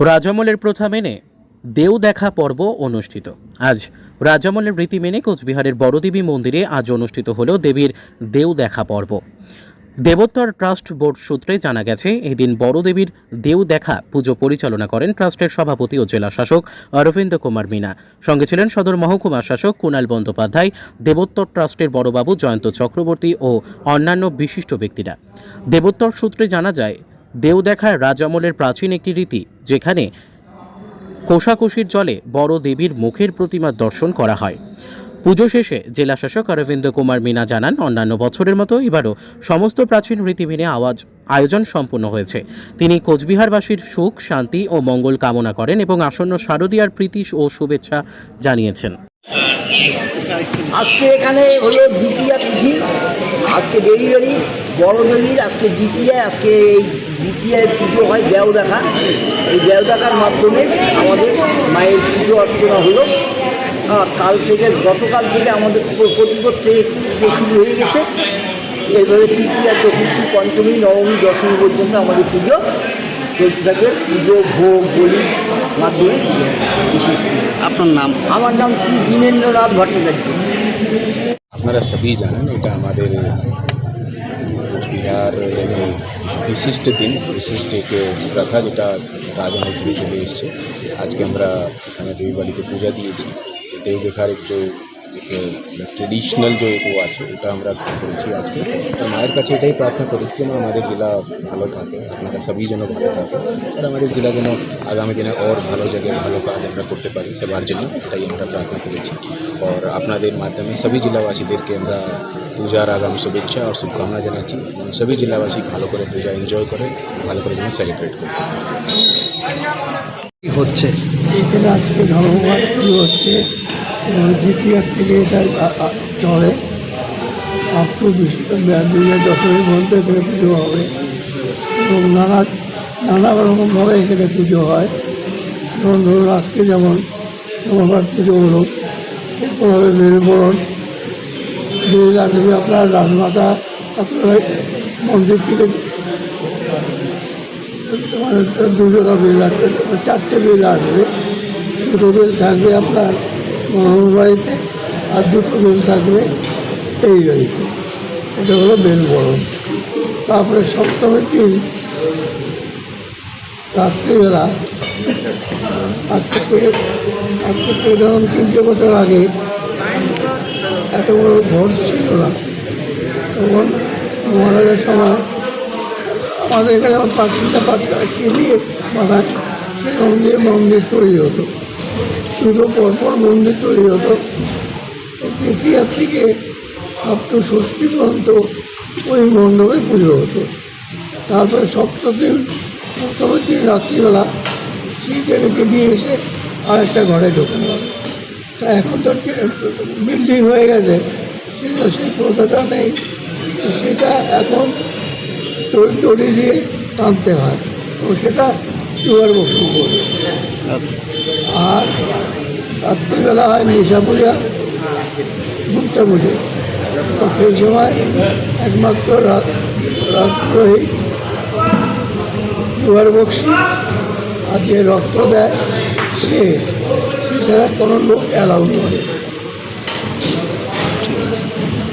রাজামলের প্রথা মেনে দেও দেখা পর্ব অনুষ্ঠিত। আজ রাজামলের রীতি মেনে কোচবিহারের বড়দেবী মন্দিরে আজ অনুষ্ঠিত হল দেবীর দেও দেখা পর্ব। দেবোত্তর ট্রাস্ট বোর্ড সূত্রে জানা গেছে এই দিন বড়দেবীর দেও দেখা পুজো পরিচালনা করেন ট্রাস্টের সভাপতি ও জেলা শাসক অরবিন্দ কুমার মিনা। সঙ্গে ছিলেন সদর মহকুমা শাসক কুণাল বন্দ্যোপাধ্যায়, দেবোত্তর ট্রাস্টের বড়বাবু জয়ন্ত চক্রবর্তী ও অন্যান্য বিশিষ্ট ব্যক্তিরা। দেবোত্তর সূত্রে জানা যায় দেও দেখা রাজামলের প্রাচীন একটি রীতি, যেখানে কোষাকুষির জলে বড় দেবীর মুখের প্রতিমা দর্শন করা হয়। পুজো শেষে জেলা শাসক অরবিন্দ কুমার মিনা জানান, অন্যান্য বছরের মতো এবারও সমস্ত প্রাচীন রীতি মেনে আওয়াজ, আয়োজন সম্পূর্ণ হয়েছে। তিনি কোচবিহারবাসীর সুখ, শান্তি ও মঙ্গল কামনা করেন এবং আসন্ন শারদীয়ার প্রীতি ও শুভেচ্ছা জানিয়েছেন। আজকে এখানে হলো দ্বিতীয়া তিথি, আজকে দেবী বড় দেবীর, আজকে দ্বিতীয় আজকে এই দ্বিতীয়ায় পুজো হয় দেও দেখা এই দেও দেখার মাধ্যমে আমাদের মায়ের পুজো অর্চনা হলো। কাল থেকে গতকাল থেকে আমাদের প্র- প্রতিপদ থেকে পুজো শুরু হয়ে গেছে। এইভাবে তৃতীয়া চতুর্থী পঞ্চমী নবমী দশমী পর্যন্ত আমাদের পুজো চলতে থাকবে। পুজো ভোগ বলি মাধ্যমে বিশেষ আপনার নাম? আমার নাম শ্রী দীনেন্দ্রনাথ ভট্টাচার্য। আপনারা সবই জানেন এটা আমাদের কোচবিহার বিশিষ্ট দিন, বিশিষ্ট এক প্রথা যেটা থেকে চলে এসছে। আজকে আমরা এখানে দেবী বাড়িতে পূজা দিয়েছি। দেবী দেখার এক যে ট্রেডিশনাল যে ও আছে ওটা আমরা করেছি আজকে তো মায়ের কাছে এটাই প্রার্থনা করেছি যেন আমাদের জেলা ভালো থাকে আপনারা সবই যেন ভালো থাকে আর আমাদের জেলা যেন আগামী দিনে ওর ভালো জায়গায় ভালো কাজ আমরা করতে পারি সবার জন্য এটাই আমরা প্রার্থনা করেছি और আপনাদের মাধ্যমে সবই জেলাবাসীদেরকে আমরা পূজার আগাম শুভেচ্ছা আর শুভকামনা জানাচ্ছি এবং সবই জেলাবাসী ভালো করে পূজা এনজয় করে ভালো করে যেন সেলিব্রেট করে কি হচ্ছে এখানে আজকে ধর্মঘট শুরু হচ্ছে এবং দ্বিতীয়ার থেকে এটা চলে। আপ টু দুই হাজার দশমীর মধ্যে এখানে পুজো হবে। এবং নানা নানা রকমভাবে এখানে পুজো হয়। যেমন ধরুন, আজকে যেমন ধর্মঘট পুজো হলো। এরপর হবে বেল আসবে আপনার রাজমাতা, আপনার মন্দির থেকে মানে দুজোড়া বেল আসবে। চারটে বেল আসবে। দুটো বেল থাকবে আপনার মনোহর বাড়িতে আর দুটো বেল থাকবে এই বাড়িতে এটা হলো বেল বরণ তারপরে সপ্তমীর দিন রাত্রিবেলা, আজকে থেকে আজকে থেকে ধরুন তিনটে বছর আগে এত বড় ভোট ছিল না। তখন মহারাজের সময় আমাদের এখানে পাঁচটা পাঁচটা বাঁধায় সেরকম দিয়ে মন্দির তৈরি হতো। দুটো পরপর মন্দির তৈরি হতো। তৃতীয় থেকে আপ টু ষষ্ঠী পর্যন্ত ওই মণ্ডপে পুজো হতো। তারপরে সপ্তদিন সপ্তমের দিন রাত্রিবেলা সেই জায়গাকে নিয়ে এসে আরেকটা ঘরে ঢোকানো হবে তা এখন তো বিল্ডিং হয়ে গেছে। সেটা সেই প্রথাটা নেই। সেটা এখন দড়ি দিয়ে টানতে হয়। তো সেটা দুয়ার বসু করবে আর রাত্রিবেলা হয় নিশা পূজা ঘুরতে পুজো তো সেই সময় একমাত্র রাত রাত্রই দুয়ার বক্সি, আর যে রক্ত দেয়, সে সেছাড়া কোনো লোক অ্যালাউ নয়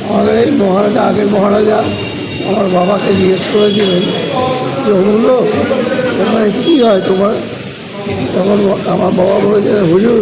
আমাদের এই মহারাজা, আগের মহারাজা আমার বাবাকে জিজ্ঞেস করেছিলেন যে অমূল্য কী হয় তোমার? তখন আমার বাবা বলেছে হুজুর